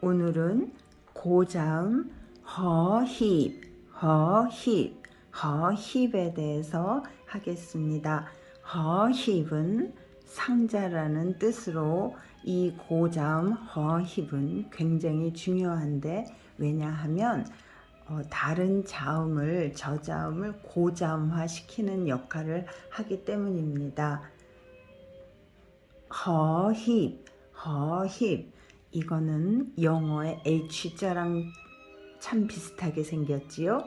오늘은 고자음 허힙, 허힙, 허힙에 대해서 하겠습니다. 허힙은 상자라는 뜻으로 이 고자음 허힙은 굉장히 중요한데 왜냐하면 어, 다른 자음을 저자음을 고자음화 시키는 역할을 하기 때문입니다. 허힙, 허힙 이거는 영어의 H자랑 참 비슷하게 생겼지요.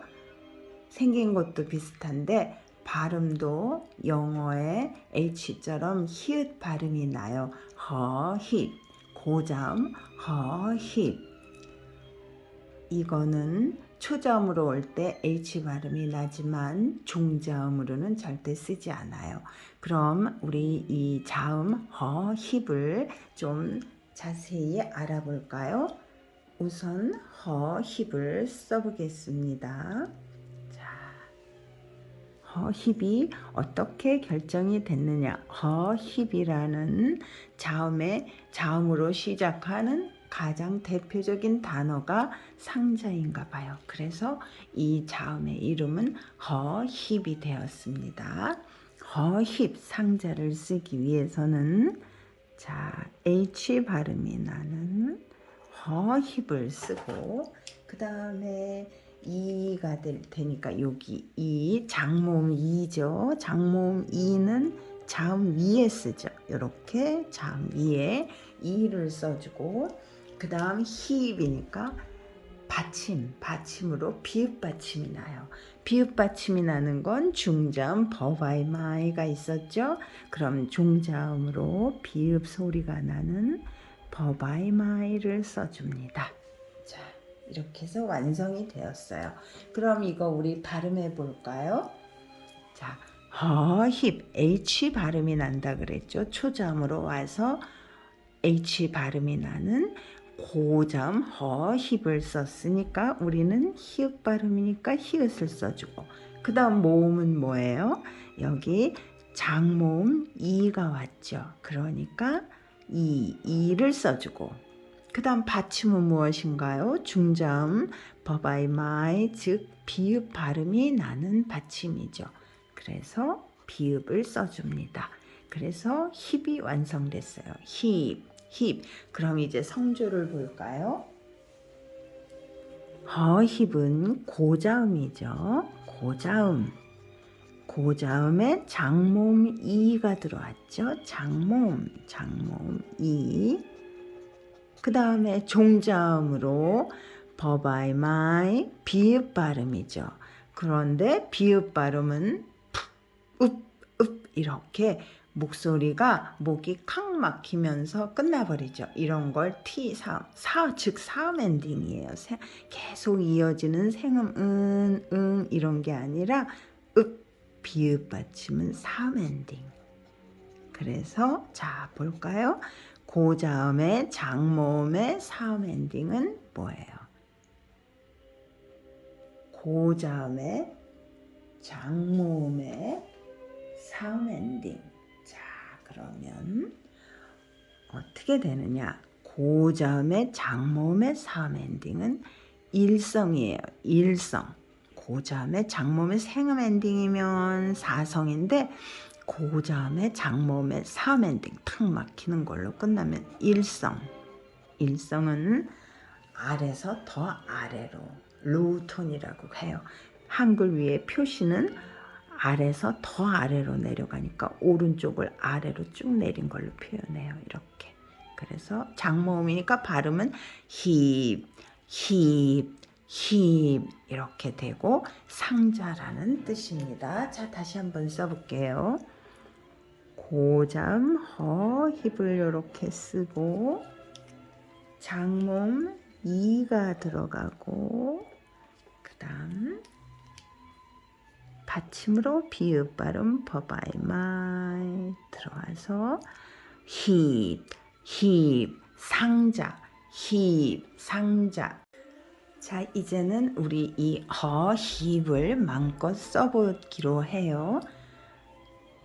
생긴 것도 비슷한데 발음도 영어의 H처럼 히읗 발음이 나요. 허힙, 고자음 허힙. 이거는 초자음으로 올 때 H 발음이 나지만 중자음으로는 절대 쓰지 않아요. 그럼 우리 이 자음 허힙을 좀 자세히 알아볼까요? 우선 허 힙을 써보겠습니다. 자, 허 힙이 어떻게 결정이 됐느냐? 허 힙이라는 자음의 자음으로 시작하는 가장 대표적인 단어가 상자인가 봐요. 그래서 이 자음의 이름은 허힙이 되었습니다. 허힙 상자를 쓰기 위해서는 자, H 발음이 나는 허 힙을 쓰고 그 다음에 이가 될 테니까 여기 이 장모음 이죠. 장모음 이는 자음 위에 쓰죠. 이렇게 자음 위에 이를 써주고 그 다음 힙이니까 받침, 받침으로 비읍 받침이 나요. 비읍 받침이 나는 건 중자음 버바이 마이가 있었죠. 그럼 중자음으로 비읍 소리가 나는 버바이 마이를 써줍니다. 자, 이렇게 해서 완성이 되었어요. 그럼 이거 우리 발음해 볼까요? 자, 허힙 H 발음이 난다 그랬죠. 초자음으로 와서 H 발음이 나는 고자음 허힙을 썼으니까 우리는 히읗 발음이니까 히읗을 써주고 그 다음 모음은 뭐예요? 여기 장모음 이가 왔죠. 그러니까 이, 이를 써주고 그 다음 받침은 무엇인가요? 중자음 버바이 마이 즉 비읍 발음이 나는 받침이죠. 그래서 비읍을 써줍니다. 그래서 힙이 완성됐어요. 힙, 힙. 그럼 이제 성조를 볼까요? 허힙은 고자음이죠. 고자음. 고자음에 장모음 이가 들어왔죠. 장모음, 장모음 이. 그 다음에 종자음으로 버바이 마이 비읍 발음이죠. 그런데 비읍 발음은 읍, 읍 이렇게 목소리가 목이 칵 막히면서 끝나버리죠. 이런 걸 T 사음, 사, 즉 사음 엔딩이에요. 계속 이어지는 생음, 은, 응 이런 게 아니라 읍, 비읍 받침은 사음 엔딩. 그래서 자 볼까요? 고자음의 장모음의 사음 엔딩은 뭐예요? 고자음의 장모음의 사음 엔딩. 자, 그러면 어떻게 되느냐? 고자음의 장모음의 사음 엔딩은 일성이에요. 일성. 고자음의 장모음의 생음 엔딩이면 사성인데 고자음의 장모음의 사음 엔딩 탁 막히는 걸로 끝나면 일성. 일성은 아래서 더 아래로 로우톤이라고 해요. 한글 위에 표시는 아래서 더 아래로 내려가니까 오른쪽을 아래로 쭉 내린 걸로 표현해요. 이렇게. 그래서 장모음이니까 발음은 힙, 힙, 힙 이렇게 되고 상자라는 뜻입니다. 자, 다시 한번 써볼게요. 고자음 허 힙을 이렇게 쓰고 장모음 이가 들어가고 그 다음 받침으로 비읍 발음 버바이 마이 들어와서 힙, 힙, 상자, 힙, 상자. 자, 이제는 우리 이 허 힙을 마음껏 써보기로 해요.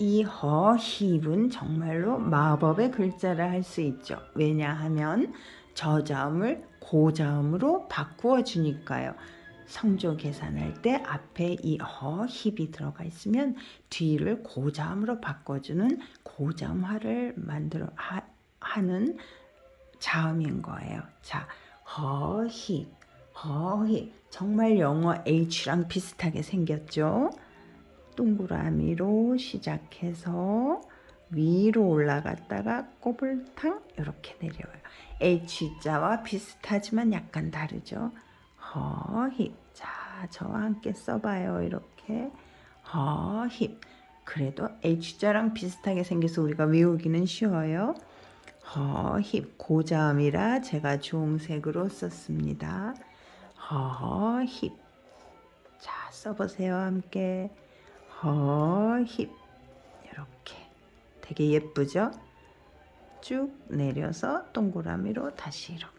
이 허 힙은 정말로 마법의 글자를 할수 있죠. 왜냐하면 저자음을 고자음으로 바꾸어 주니까요. 성조 계산할 때 앞에 이 허 힙이 들어가 있으면 뒤를 고자음으로 바꿔주는 고자음화를 만들어 하, 하는 자음인 거예요. 자, 허 힙, 허 힙. 정말 영어 H랑 비슷하게 생겼죠? 동그라미로 시작해서 위로 올라갔다가 꼬불탕 이렇게 내려와요. H자와 비슷하지만 약간 다르죠. 허힙. 자, 저와 함께 써봐요. 이렇게 허힙. 그래도 H자랑 비슷하게 생겨서 우리가 외우기는 쉬워요. 허힙. 고자음이라 제가 주홍색으로 썼습니다. 허힙. 자, 써보세요. 함께. 허힙. 이렇게. 되게 예쁘죠? 쭉 내려서 동그라미로 다시 이렇게.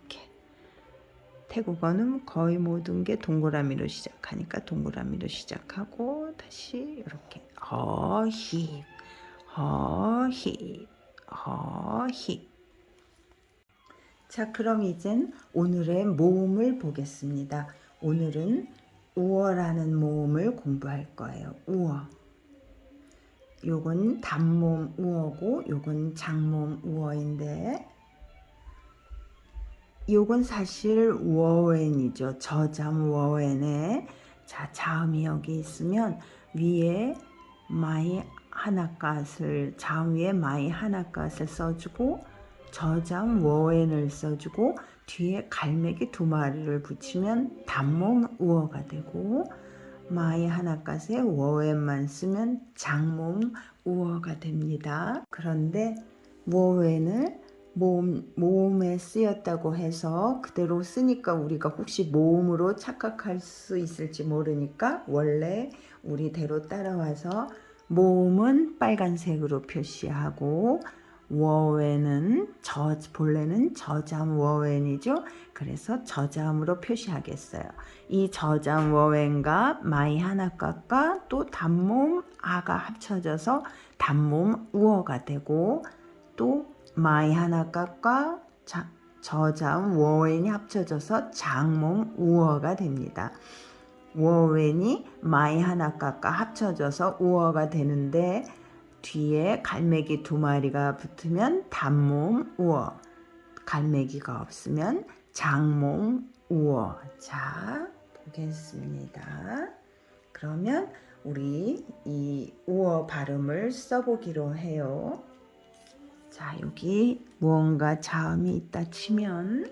태국어는 거의 모든 게 동그라미로 시작하니까 동그라미로 시작하고 다시 이렇게 허힙 허힙 허힙 자 그럼 이젠 오늘의 모음을 보겠습니다. 오늘은 우어라는 모음을 공부할 거예요. 우어 요건 단모음 우어고 요건 장모음 우어인데 요건 사실 워웬이죠. 저잠 워웬에 자 자음이 여기 있으면 위에 마이 하나갓을 자음 위에 마이 하나갓을 써주고 저잠 워웬을 써주고 뒤에 갈매기 두 마리를 붙이면 단몸 우어가 되고 마이 하나갓에 워웬만 쓰면 장몸 우어가 됩니다. 그런데 워웬을 모음, 모음에 쓰였다고 해서 그대로 쓰니까 우리가 혹시 모음으로 착각할 수 있을지 모르니까 원래 우리대로 따라와서 모음은 빨간색으로 표시하고 워웬은 저 본래는 저잠 워웬이죠. 그래서 저잠으로 표시하겠어요. 이 저잠 워웬과 마이 하나값과 또 단모음 아가 합쳐져서 단모음 우어가 되고 또 마이 하나값과 저자음 워웬이 합쳐져서 장몸 우어가 됩니다. 워웬이 마이 하나값과 합쳐져서 우어가 되는데 뒤에 갈매기 두 마리가 붙으면 단몸 우어 갈매기가 없으면 장몸 우어 자 보겠습니다. 그러면 우리 이 우어 발음을 써보기로 해요. 자, 여기 무언가 자음이 있다 치면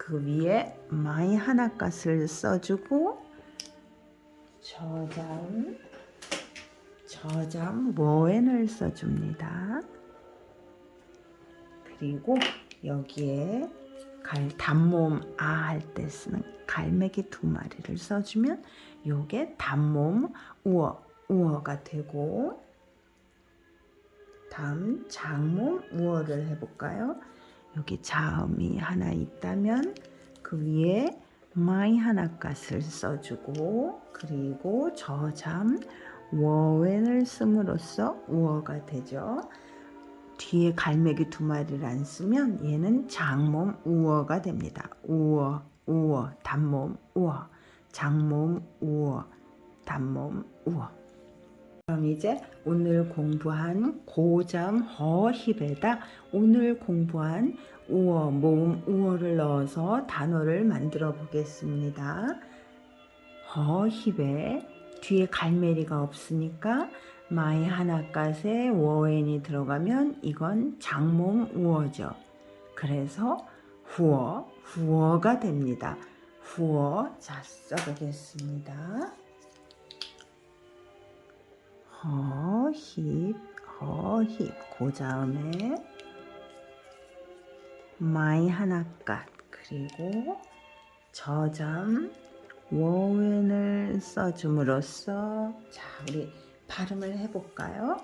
그 위에 마이 하나값을 써주고 저자음 저자음 워엔을 써줍니다. 그리고 여기에 갈 단모음 아 할 때 쓰는 갈매기 두 마리를 써주면 요게 단모음 우어 우어가 되고 다음 장모 우어를 해볼까요? 여기 자음이 하나 있다면 그 위에 마이 하나값을 써주고 그리고 저잠 워웬을 씀으로써 우어가 되죠. 뒤에 갈매기 두 마리를 안 쓰면 얘는 장몸 우어가 됩니다. 우어, 우어, 단몸 우어, 장몸 우어, 단몸 우어. 그럼 이제 오늘 공부한 고잠 허힙에다 오늘 공부한 우어 모음 우어를 넣어서 단어를 만들어 보겠습니다. 허힙에 뒤에 갈매리가 없으니까 마이 하나갓에 워웬이 들어가면 이건 장몸 우어죠. 그래서 후어, 후어가 됩니다. 후어 자 써보겠습니다. 허힙 허힙 고자음에 마이 하나갓 그리고 저잠 워웬을 써줌으로써 자 우리 발음을 해볼까요?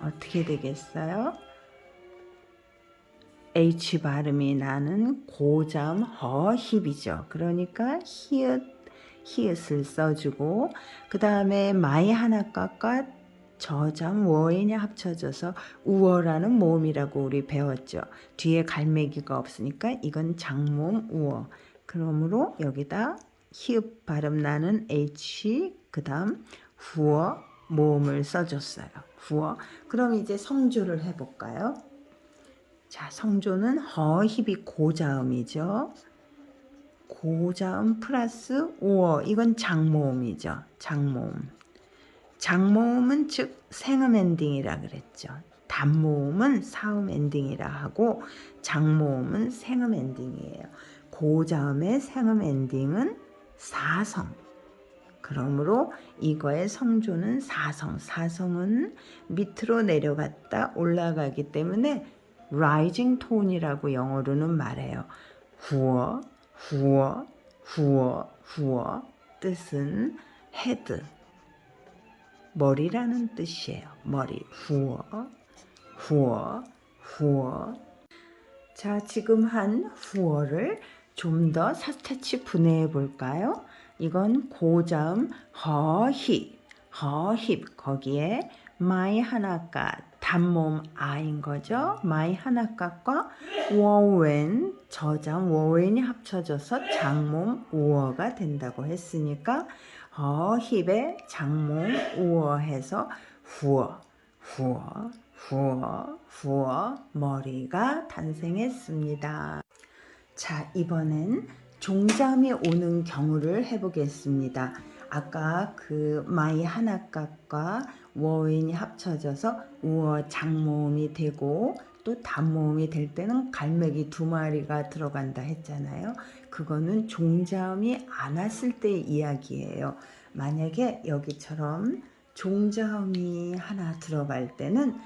어떻게 되겠어요? H 발음이 나는 고잠 허힙이죠. 그러니까 히읗 히읗을 써주고 그 다음에 마이 하나값과 저잠 워인이 합쳐져서 우어라는 모음이라고 우리 배웠죠. 뒤에 갈매기가 없으니까 이건 장모음 우어. 그러므로 여기다 히읗 발음 나는 h 그 다음 후어 모음을 써줬어요. 후어. 그럼 이제 성조를 해볼까요? 자, 성조는 허힙이 고자음이죠. 고자음 플러스 오어 이건 장모음이죠. 장모음. 장모음은 즉 생음 엔딩이라 그랬죠. 단모음은 사음 엔딩이라 하고 장모음은 생음 엔딩이에요. 고자음의 생음 엔딩은 사성. 그러므로 이거의 성조는 사성. 사성은 밑으로 내려갔다 올라가기 때문에 rising tone이라고 영어로는 말해요. 후어, 후어, 후어, 후어 뜻은 head 머리라는 뜻이에요. 머리 후어, 후어, 후어. 자, 지금 한 후어를 좀 더 사태치 분해해 볼까요? 이건 고자음 허힙, 허힙 거기에 마이 하나가 단모음 아인 거죠. 마이 하나가과 워웬 저장 워웬이 합쳐져서 장모음 우어가 된다고 했으니까 허힙에 장모음 우어 해서 후어 후어 후어 후어 머리가 탄생했습니다. 자, 이번엔 종잠이 오는 경우를 해보겠습니다. 아까 그 마이 하나값과 워인이 합쳐져서 우어 장모음이 되고 또 단모음이 될 때는 갈매기 두 마리가 들어간다 했잖아요. 그거는 종자음이 안 왔을 때의 이야기예요. 만약에 여기처럼 종자음이 하나 들어갈 때는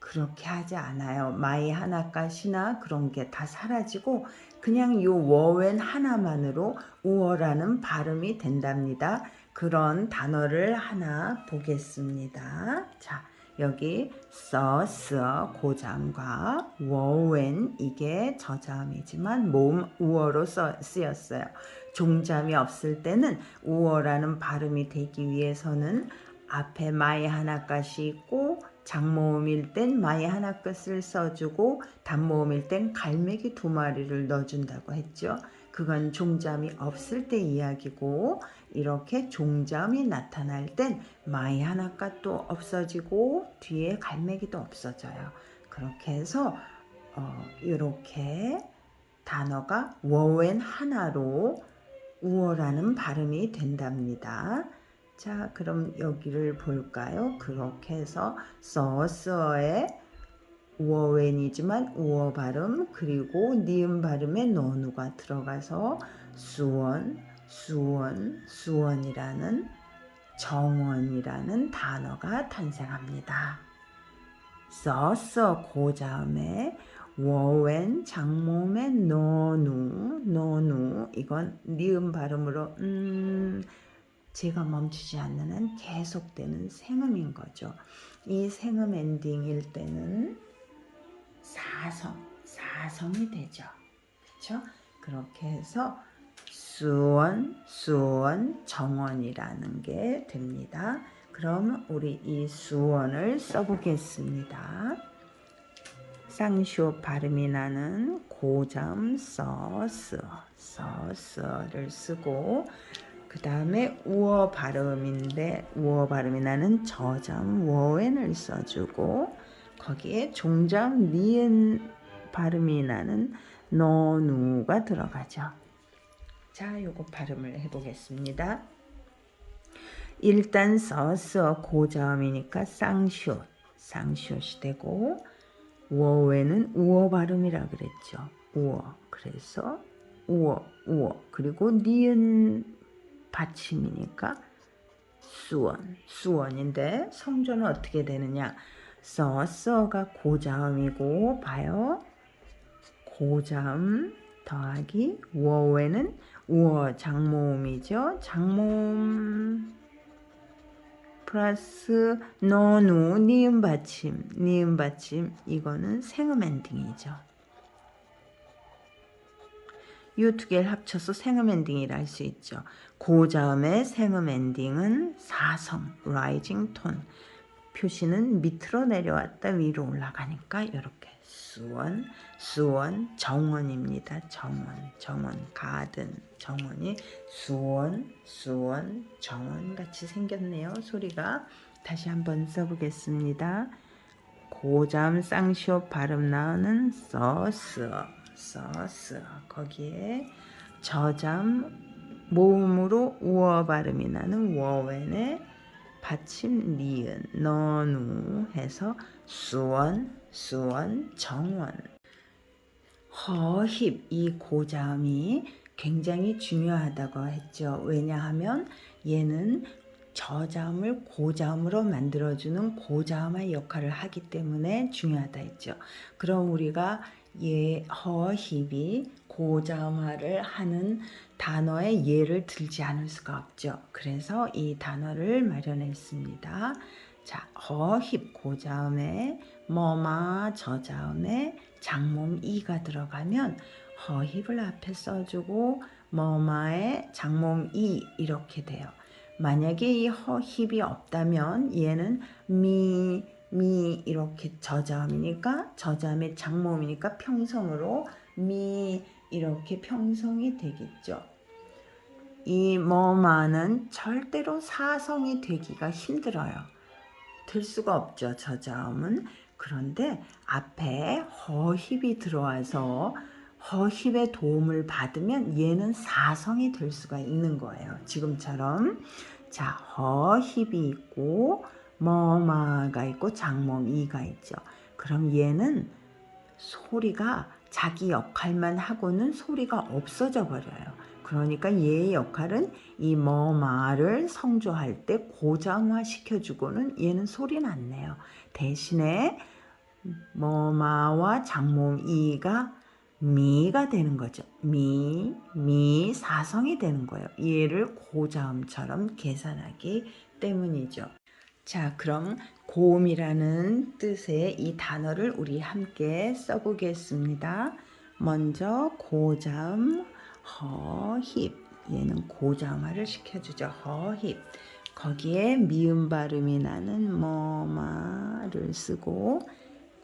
그렇게 하지 않아요. 마이 하나까시나 그런 게 다 사라지고 그냥 요 워웬 하나만으로 우어라는 발음이 된답니다. 그런 단어를 하나 보겠습니다. 자, 여기 써, 쓰어, 고잠과 워웬 이게 저잠이지만 모음 우어로 써, 쓰였어요. 종잠이 없을 때는 우어라는 발음이 되기 위해서는 앞에 마이 하나까지 있고 장모음일 땐 마이 하나 끝을 써주고 단모음일 땐 갈매기 두 마리를 넣어준다고 했죠. 그건 종잠이 없을 때 이야기고 이렇게 종잠이 나타날 땐 마이 하나가 또 없어지고 뒤에 갈매기도 없어져요. 그렇게 해서 어, 이렇게 단어가 워웬 하나로 우어라는 발음이 된답니다. 자, 그럼 여기를 볼까요? 그렇게 해서 써서의 우어웬이지만 우어 발음 그리고 니은 발음에 너누가 들어가서 수원, 수원, 수원이라는 정원이라는 단어가 탄생합니다. 써서 고자음에 워웬 장모의 너누 너누 이건 니은 발음으로 음 제가 멈추지 않는 한 계속되는 생음인 거죠. 이 생음 엔딩일 때는 사성, 사성이 되죠. 그렇죠? 그렇게 해서 수원, 수원, 정원이라는 게 됩니다. 그럼 우리 이 수원을 써보겠습니다. 쌍쇼 발음이 나는 고점 서스, 서스를 쓰고 그 다음에 우어 발음인데 우어 발음이 나는 저점 워엔을 써주고 거기에 종점 니은 발음이 나는 너누가 들어가죠. 자, 요거 발음을 해보겠습니다. 일단 써서 고점이니까 쌍쇼, 쌍쇼이 되고 우어에는 우어 발음이라 그랬죠. 우어. 그래서 우어, 우어. 그리고 니은 받침이니까 수원, 수원인데 성조는 어떻게 되느냐? 써, 써가 고자음이고 봐요. 고자음 더하기 워에는 우어 장모음이죠. 장모음 플러스 너누 니은 받침, 니은 받침 이거는 생음 엔딩이죠. 이 두 개를 합쳐서 생음 엔딩이라 할 수 있죠. 고자음의 생음 엔딩은 사성, rising tone. 표시는 밑으로 내려왔다 위로 올라가니까 이렇게 수원 수원 정원입니다. 정원 정원 가든 정원이 수원 수원 정원 같이 생겼네요. 소리가 다시 한번 써보겠습니다. 고잠 쌍시옷 발음 나오는 서스 서스 거기에 저잠 모음으로 우어 발음이 나는 워웬의 받침 니은 너누 해서 수원 수원 정원 허힙 이 고자음이 굉장히 중요하다고 했죠. 왜냐하면 얘는 저자음을 고자음으로 만들어주는 고자음의 역할을 하기 때문에 중요하다 했죠. 그럼 우리가 예 허 힙이 고자음화를 하는 단어의 예를 들지 않을 수가 없죠. 그래서 이 단어를 마련했습니다. 자, 허힙 고자음에 뭐마 저자음에 장몸 이가 들어가면 허힙을 앞에 써주고 뭐마에 장몸 이 이렇게 돼요. 만약에 이 허힙이 없다면 얘는 미, 미 이렇게 저자음이니까 저자음의 장몸이니까 평성으로 미 이렇게 평성이 되겠죠. 이 뭐마는 절대로 사성이 되기가 힘들어요. 될 수가 없죠. 저자음은. 그런데 앞에 허힙이 들어와서 허힙의 도움을 받으면 얘는 사성이 될 수가 있는 거예요. 지금처럼 자 허힙이 있고 머마가 있고 장mom이가 있죠. 그럼 얘는 소리가 자기 역할만 하고는 소리가 없어져 버려요. 그러니까 얘의 역할은 이 머마를 성조할 때 고장화 시켜주고는 얘는 소리는 안 내요. 대신에 머마와 장몸 이가 미가 되는 거죠. 미, 미 사성이 되는 거예요. 얘를 고자음처럼 계산하기 때문이죠. 자, 그럼 고음이라는 뜻의 이 단어를 우리 함께 써보겠습니다. 먼저 고자음 허힙 얘는 고자음화를 시켜주죠. 허힙 거기에 미음 발음이 나는 뭐마를 쓰고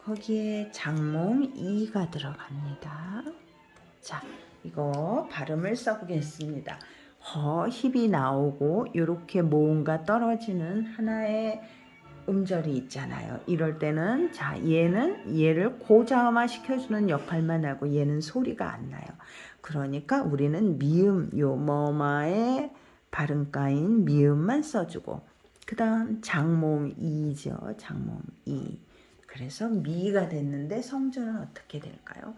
거기에 장몽 이가 들어갑니다. 자, 이거 발음을 써보겠습니다. 허힙이 나오고 이렇게 모음과 떨어지는 하나의 음절이 있잖아요. 이럴 때는 자 얘는 얘를 고자음화 시켜주는 역할만 하고 얘는 소리가 안 나요. 그러니까 우리는 미음 요 머마의 발음가인 미음만 써주고 그 다음 장모음 이죠. 장모음 이. 그래서 미가 됐는데 성조는 어떻게 될까요?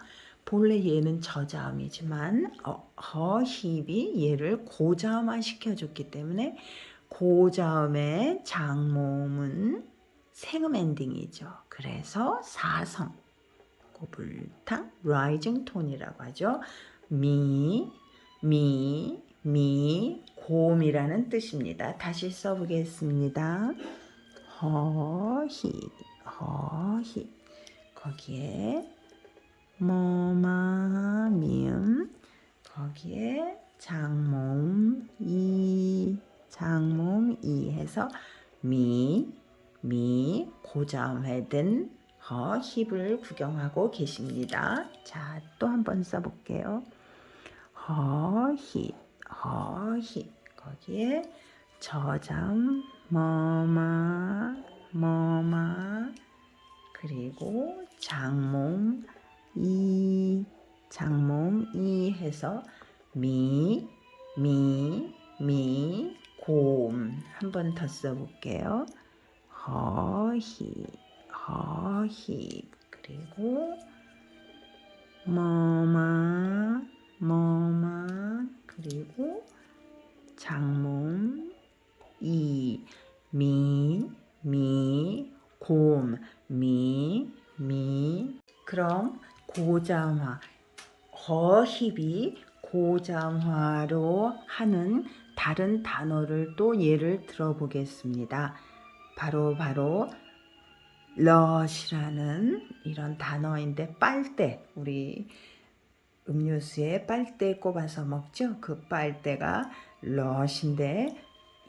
본래 얘는 저자음이지만 어, 허힙이 얘를 고자음화 시켜줬기 때문에 고자음의 장모음은 생음 엔딩이죠. 그래서 사성 고불탕 라이징 톤이라고 하죠. 미, 미, 미, 고음이라는 뜻입니다. 다시 써보겠습니다. 허히, 허히. 거기에 뭐마, 미음. 거기에 장몸, 이, 장몸, 이 해서 미, 미, 고자음회된 허, 힙을 구경하고 계십니다. 자, 또 한 번 써볼게요. 허, 힙, 허, 힙. 거기에 저장, 머마, 머마, 그리고 장몽, 이, 장몽, 이 해서 미, 미, 미, 곰. 한번 더 써볼게요. 허히, 허히. 그리고 머마, 머마. 그리고 장몽, 이, 미, 미, 곰, 미, 미. 그럼 고자음화, 허힙이 고자음화로 하는 다른 단어를 또 예를 들어보겠습니다. 바로 바로 럿이라는 이런 단어인데 빨대 우리 음료수에 빨대 꼽아서 먹죠. 그 빨대가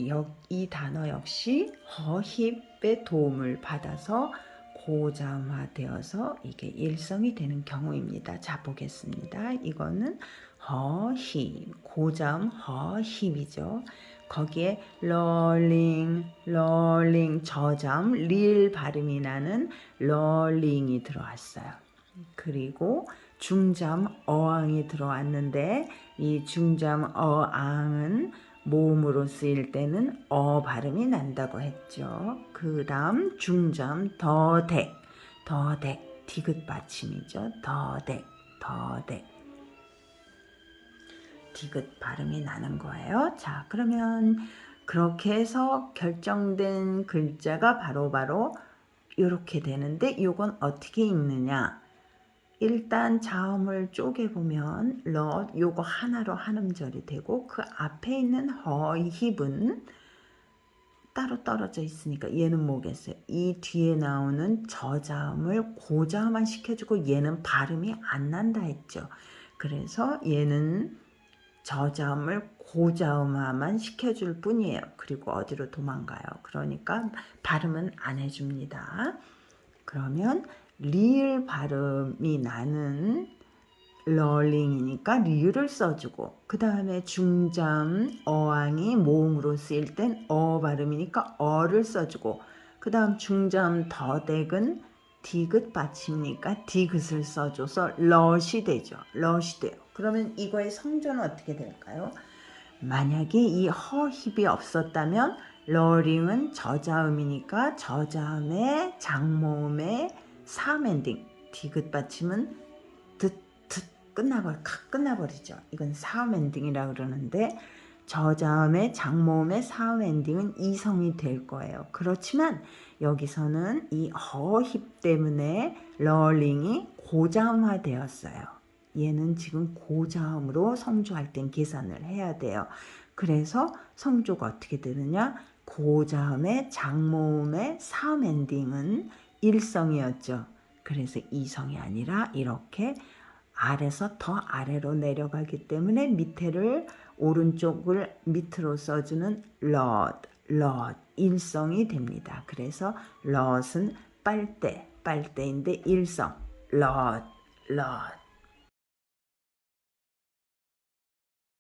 여- 이 단어 역시 허힙의 도움을 받아서 고자음화되어서 이게 일성이 되는 경우입니다. 자 보겠습니다. 이거는 허힙 고자음 허힙이죠. 거기에 럴링 저자음 릴 발음이 나는 럴링이 들어왔어요. 그리고 중자음 어항이 들어왔는데 이 중자음 어항은 모음으로 쓰일 때는 어 발음이 난다고 했죠. 그 다음 중자음 더댁 더댁 디귿 받침이죠. 더댁 더댁 디귿 발음이 나는 거예요. 자 그러면 그렇게 해서 결정된 글자가 바로바로 이렇게 되는데 이건 어떻게 읽느냐 일단 자음을 쪼개보면 러 요거 하나로 한 음절이 되고 그 앞에 있는 허힙은 따로 떨어져 있으니까 얘는 뭐겠어요? 이 뒤에 나오는 저자음을 고자음만 시켜주고 얘는 발음이 안 난다 했죠. 그래서 얘는 저자음을 고자음화만 시켜줄 뿐이에요. 그리고 어디로 도망가요? 그러니까 발음은 안 해줍니다. 그러면 리을 발음이 나는 럴링이니까 리을을 써주고 그 다음에 중자음 어항이 모음으로 쓰일 땐 어 발음이니까 어를 써주고 그 다음 중자음 더댁은 디귿 받침이니까 디귿을 써줘서 럿이 되죠. 럿이 돼요. 그러면 이거의 성조는 어떻게 될까요? 만약에 이 허힙이 없었다면 러링은 저자음이니까 저자음의 장모음의 사음엔딩 디귿 받침은 듣듣 끝나버 칵 끝나버리죠. 이건 사음 엔딩이라 그러는데 저자음의 장모음의 사음 엔딩은 이성이 될 거예요. 그렇지만 여기서는 이 허힙 때문에 럴링이 고자음화 되었어요. 얘는 지금 고자음으로 성조할 땐 계산을 해야 돼요. 그래서 성조가 어떻게 되느냐? 고자음의 장모음의 사음 엔딩은 일성이었죠. 그래서 이성이 아니라 이렇게 아래서 더 아래로 내려가기 때문에 밑에를 오른쪽을 밑으로 써주는 럿, 럿 일성이 됩니다. 그래서 럿은 빨대, 빨대인데 일성, 럿, 럿